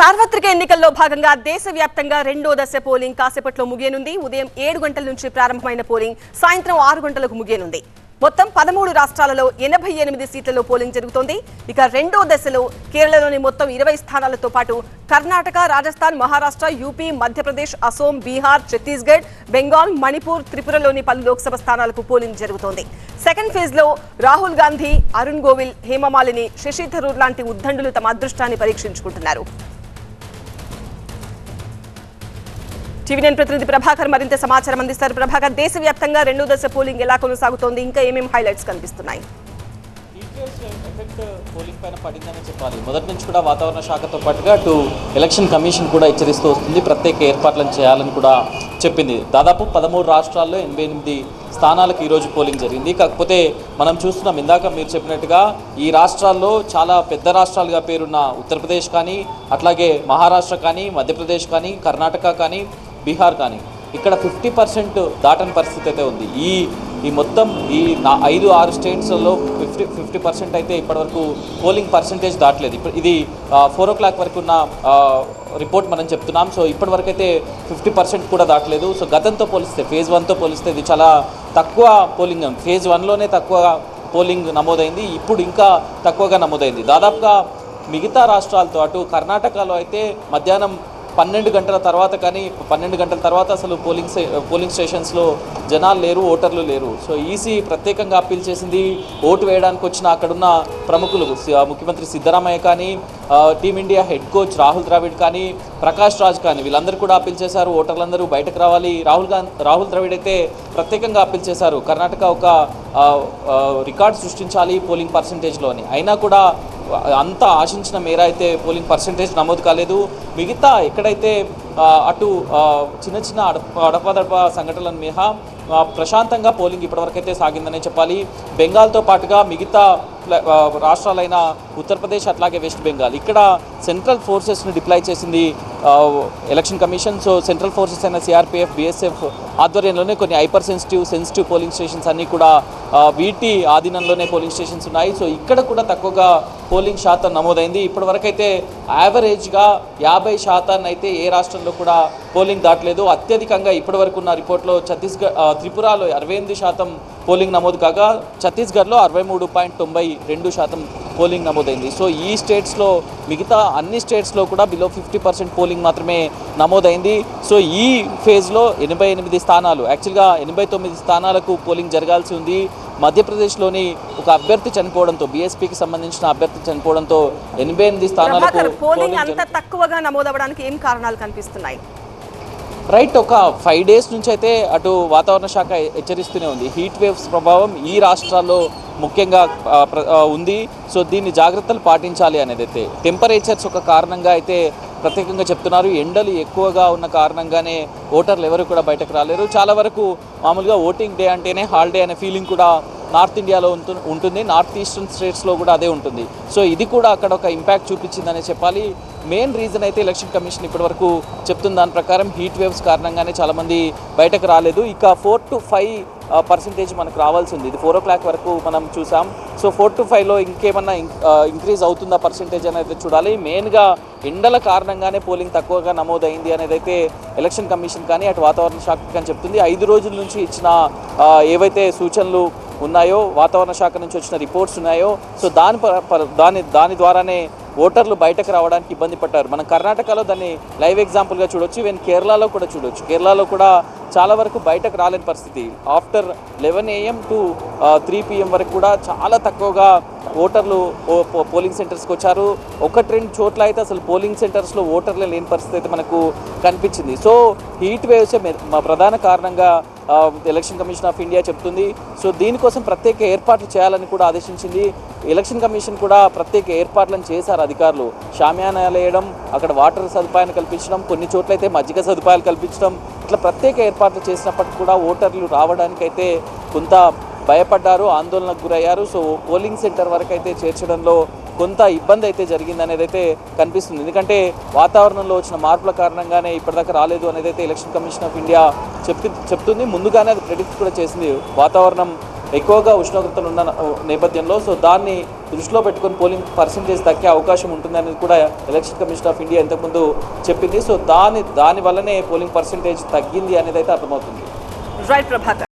సార్వత్రిక ఎన్నికల్లో భాగంగా దేశవ్యాప్తంగా రెండో దశ పోలింగ్ కాసేపట్లో ముగియనుంది. ఉదయం ఏడు గంటల నుంచి ప్రారంభమైన పోలింగ్ సాయంత్రం ఆరు గంటలకు ముగియనుంది. మొత్తం పదమూడు రాష్ట్రాలలో ఎనభై ఎనిమిది సీట్లలో పోలింగ్ జరుగుతోంది. ఇక రెండో దశలో కేరళలోని మొత్తం ఇరవై స్థానాలతో పాటు కర్ణాటక రాజస్థాన్ మహారాష్ట్ర యూపీ మధ్యప్రదేశ్ అసోం బీహార్ ఛత్తీస్గఢ్ బెంగాల్ మణిపూర్ త్రిపురలోని పలు లోక్సభ స్థానాలకు పోలింగ్ జరుగుతోంది. సెకండ్ ఫేజ్లో రాహుల్ గాంధీ అరుణ్ గోవిల్ హేమమాలిని శశి థరూర్ లాంటి ఉద్దండులు తమ అదృష్టాన్ని పరీక్షించుకుంటున్నారు. టీవీఎన్ ప్రతినిధి ప్రభాకర్ మరింత సమాచారం అందిస్తారు. ప్రభాకర్ దేశవ్యాప్తంగా రెండో దశ పోలింగ్ ఎలా కొనసాగుతోంది? ఇంకా ఏమేమి హైలైట్స్ కనిపిస్తున్నాయి? ఈపీఎస్ ఎఫెక్ట్ పోలింగ్ పైన పడిందని చెప్పాలి మొదటి నుంచి కూడా వాతావరణ శాఖతో పాటుగా అటు ఎలక్షన్ కమిషన్ కూడా హెచ్చరిస్తూ వస్తుంది. ప్రత్యేక ఏర్పాట్లను చేయాలని కూడా చెప్పింది. దాదాపు పదమూడు రాష్ట్రాల్లో ఎనభై ఎనిమిది స్థానాలకు ఈరోజు పోలింగ్ జరిగింది. కాకపోతే మనం చూస్తున్నాం ఇందాక మీరు చెప్పినట్టుగా ఈ రాష్ట్రాల్లో చాలా పెద్ద రాష్ట్రాలుగా పేరున్న ఉత్తరప్రదేశ్ కానీ అట్లాగే మహారాష్ట్ర కానీ మధ్యప్రదేశ్ కానీ కర్ణాటక కానీ బీహార్ కానీ ఇక్కడ ఫిఫ్టీ పర్సెంట్ దాటని పరిస్థితి అయితే ఉంది. ఈ ఈ మొత్తం ఈ నా ఐదు ఆరు స్టేట్స్లో ఫిఫ్టీ ఫిఫ్టీ పర్సెంట్ అయితే ఇప్పటివరకు పోలింగ్ పర్సంటేజ్ దాటలేదు. ఇప్పుడు ఇది ఫోర్ ఓ క్లాక్ వరకు ఉన్న రిపోర్ట్ మనం చెప్తున్నాం. సో ఇప్పటివరకు అయితే ఫిఫ్టీ పర్సెంట్ కూడా దాటలేదు. సో గతంతో పోలిస్తే ఫేజ్ వన్తో పోలిస్తే ఇది చాలా తక్కువ పోలింగ్. ఫేజ్ వన్లోనే తక్కువ పోలింగ్ నమోదైంది. ఇప్పుడు ఇంకా తక్కువగా నమోదైంది. దాదాపుగా మిగతా రాష్ట్రాలతో అటు కర్ణాటకలో అయితే మధ్యాహ్నం పన్నెండు గంటల తర్వాత కానీ పన్నెండు గంటల తర్వాత అసలు పోలింగ్ స్టే- పోలింగ్ స్టేషన్స్లో జనాలు లేరు ఓటర్లు లేరు. సో ఈసీ ప్రత్యేకంగా అప్పీల్ చేసింది ఓటు వేయడానికి వచ్చిన అక్కడున్న ప్రముఖులు ముఖ్యమంత్రి సిద్ధరామయ్య కానీ team India head coach Rahul Dravid కానీ ప్రకాష్ రాజ్ కానీ వీళ్ళందరూ కూడా అప్పీల్ చేశారు. ఓటర్లందరూ బయటకు రావాలి. రాహుల్ గాంధీ రాహుల్ ద్రావిడ్ అయితే ప్రత్యేకంగా అప్పీల్ చేశారు. కర్ణాటక ఒక రికార్డ్ సృష్టించాలి పోలింగ్ పర్సంటేజ్లోని అయినా కూడా అంత ఆశించిన మేర అయితే పోలింగ్ పర్సంటేజ్ నమోదు కాలేదు. మిగతా ఎక్కడైతే అటు చిన్న చిన్న అడప అడపదడప సంఘటనల మినహా ప్రశాంతంగా పోలింగ్ ఇప్పటివరకైతే సాగిందనే చెప్పాలి. బెంగాల్తో పాటుగా మిగతా రాష్ట్రాలైన ఉత్తరప్రదేశ్ అట్లాగే వెస్ట్ బెంగాల్. ఇక్కడ సెంట్రల్ ఫోర్సెస్ని డిప్లాయ్ చేసింది election commission. So central forces అయిన సిఆర్పిఎఫ్ బిఎస్ఎఫ్ ఆధ్వర్యంలోనే కొన్ని hyper sensitive sensitive polling stations అన్నీ కూడా వీటి ఆధీనంలోనే పోలింగ్ స్టేషన్స్ ఉన్నాయి. సో ఇక్కడ కూడా తక్కువగా పోలింగ్ శాతం నమోదైంది. ఇప్పటివరకైతే యావరేజ్గా యాభై శాతాన్ని అయితే ఏ రాష్ట్రంలో కూడా పోలింగ్ దాటలేదు. అత్యధికంగా ఇప్పటివరకు ఉన్న రిపోర్ట్లో ఛత్తీస్గఢ్ త్రిపురలో అరవై ఎనిమిది శాతం పోలింగ్ నమోదు కాగా ఛత్తీస్గఢ్లో అరవై మూడు పాయింట్ తొంభై రెండు శాతం పోలింగ్ నమోదైంది. సో ఈ స్టేట్స్లో మిగతా అన్ని స్టేట్స్లో కూడా బిలో ఫిఫ్టీ పర్సెంట్ పోలింగ్ మాత్రమే నమోదైంది. సో ఈ ఫేజ్లో ఎనభై ఎనిమిది స్థానాలు యాక్చువల్గా ఎనభై తొమ్మిది స్థానాలకు పోలింగ్ జరగాల్సి ఉంది. మధ్యప్రదేశ్లోని ఒక అభ్యర్థి చనిపోవడంతో బీఎస్పీకి సంబంధించిన అభ్యర్థి చనిపోవడంతో ఎనభై ఎనిమిది స్థానాలకు పోలింగ్ అంత తక్కువగా నమోదవడానికి ఏం కారణాలు కనిపిస్తున్నాయి? రైట్ ఒక ఫైవ్ డేస్ నుంచి అయితే అటు వాతావరణ శాఖ హెచ్చరిస్తూనే ఉంది. హీట్ వేవ్స్ ప్రభావం ఈ రాష్ట్రాల్లో ముఖ్యంగా ప్ర- ఉంది. సో దీన్ని జాగ్రత్తలు పాటించాలి అనేది అయితే టెంపరేచర్స్ ఒక కారణంగా అయితే ప్రత్యేకంగా చెప్తున్నారు. ఎండలు ఎక్కువగా ఉన్న కారణంగానే ఓటర్లు ఎవరు కూడా బయటకు రాలేరు. చాలా వరకు మామూలుగా ఓటింగ్ డే అంటేనే హాలిడే అనే ఫీలింగ్ కూడా నార్త్ ఇండియాలో ఉంటుంది. నార్త్ ఈస్టర్న్ స్టేట్స్లో కూడా అదే ఉంటుంది. సో ఇది కూడా అక్కడ ఒక ఇంపాక్ట్ చూపించిందనే చెప్పాలి. మెయిన్ రీజన్ అయితే ఎలక్షన్ కమిషన్ ఇప్పటివరకు చెప్తున్న దాని ప్రకారం హీట్ వేవ్స్ కారణంగానే చాలామంది బయటకు రాలేదు. ఇక ఫోర్ టు ఫైవ్ పర్సంటేజ్ మనకు రావాల్సి ఉంది. ఇది ఫోర్ ఓ క్లాక్ వరకు మనం చూసాం. సో ఫోర్ టు ఫైవ్లో ఇంకేమన్నా ఇంక్రీజ్ అవుతుందా పర్సంటేజ్ అనేది చూడాలి. మెయిన్గా ఎండల కారణంగానే పోలింగ్ తక్కువగా నమోదైంది అనేది అయితే ఎలక్షన్ కమిషన్ కానీ అటు వాతావరణ శాఖ కానీ చెప్తుంది. ఐదు రోజుల నుంచి ఇచ్చిన ఏవైతే సూచనలు ఉన్నాయో వాతావరణ శాఖ నుంచి వచ్చిన రిపోర్ట్స్ ఉన్నాయో సో దాని దాని దాని ద్వారానే ఓటర్లు బయటకు రావడానికి ఇబ్బంది పడ్డారు. మనం కర్ణాటకలో దాన్ని లైవ్ ఎగ్జాంపుల్గా చూడొచ్చు ఈవెన్ కేరళలో కూడా చూడొచ్చు. కేరళలో కూడా చాలా వరకు బయటకు రాలేని పరిస్థితి. After eleven AM to three PM వరకు కూడా చాలా తక్కువగా ఓటర్లు పోలింగ్ సెంటర్స్కి వచ్చారు. ఒకటి రెండు చోట్ల అయితే అసలు పోలింగ్ సెంటర్స్లో ఓటర్లే లేని పరిస్థితి అయితే మనకు కనిపించింది. సో హీట్ వేవ్స్ మా ప్రధాన కారణంగా ఎలక్షన్ కమిషన్ ఆఫ్ ఇండియా చెప్తుంది. సో దీనికోసం ప్రత్యేక ఏర్పాట్లు చేయాలని కూడా ఆదేశించింది. ఎలక్షన్ కమిషన్ కూడా ప్రత్యేక ఏర్పాట్లను చేశారు అధికారులు. షామ్యానాలు వేయడం అక్కడ వాటర్ సదుపాయాన్ని కల్పించడం కొన్ని చోట్ల అయితే మజ్జిగ సదుపాయాలు కల్పించడం ఇట్లా ప్రత్యేక ఏర్పాట్లు చేసినప్పటికీ కూడా ఓటర్లు రావడానికైతే కొంత భయపడ్డారు ఆందోళనకు గురయ్యారు. సో పోలింగ్ సెంటర్ వరకు అయితే చేర్చడంలో కొంత ఇబ్బంది అయితే జరిగింది అనేది అయితే కనిపిస్తుంది. ఎందుకంటే వాతావరణంలో వచ్చిన మార్పుల కారణంగానే ఇప్పటిదాకా రాలేదు అనేది అయితే ఎలక్షన్ కమిషన్ ఆఫ్ ఇండియా చెప్తు చెప్తుంది. ముందుగానే అది ప్రెడిక్ట్ కూడా చేసింది. వాతావరణం ఎక్కువగా ఉష్ణోగ్రతలు ఉన్న నేపథ్యంలో సో దాన్ని దృష్టిలో పెట్టుకొని పోలింగ్ పర్సంటేజ్ తగ్గే అవకాశం ఉంటుంది అనేది కూడా ఎలక్షన్ కమిషన్ ఆఫ్ ఇండియా ఇంతకుముందు చెప్పింది. సో దాని దాని వల్లనే పోలింగ్ పర్సంటేజ్ తగ్గింది అనేది అయితే అర్థమవుతుంది. రైట్ ప్రభాకర్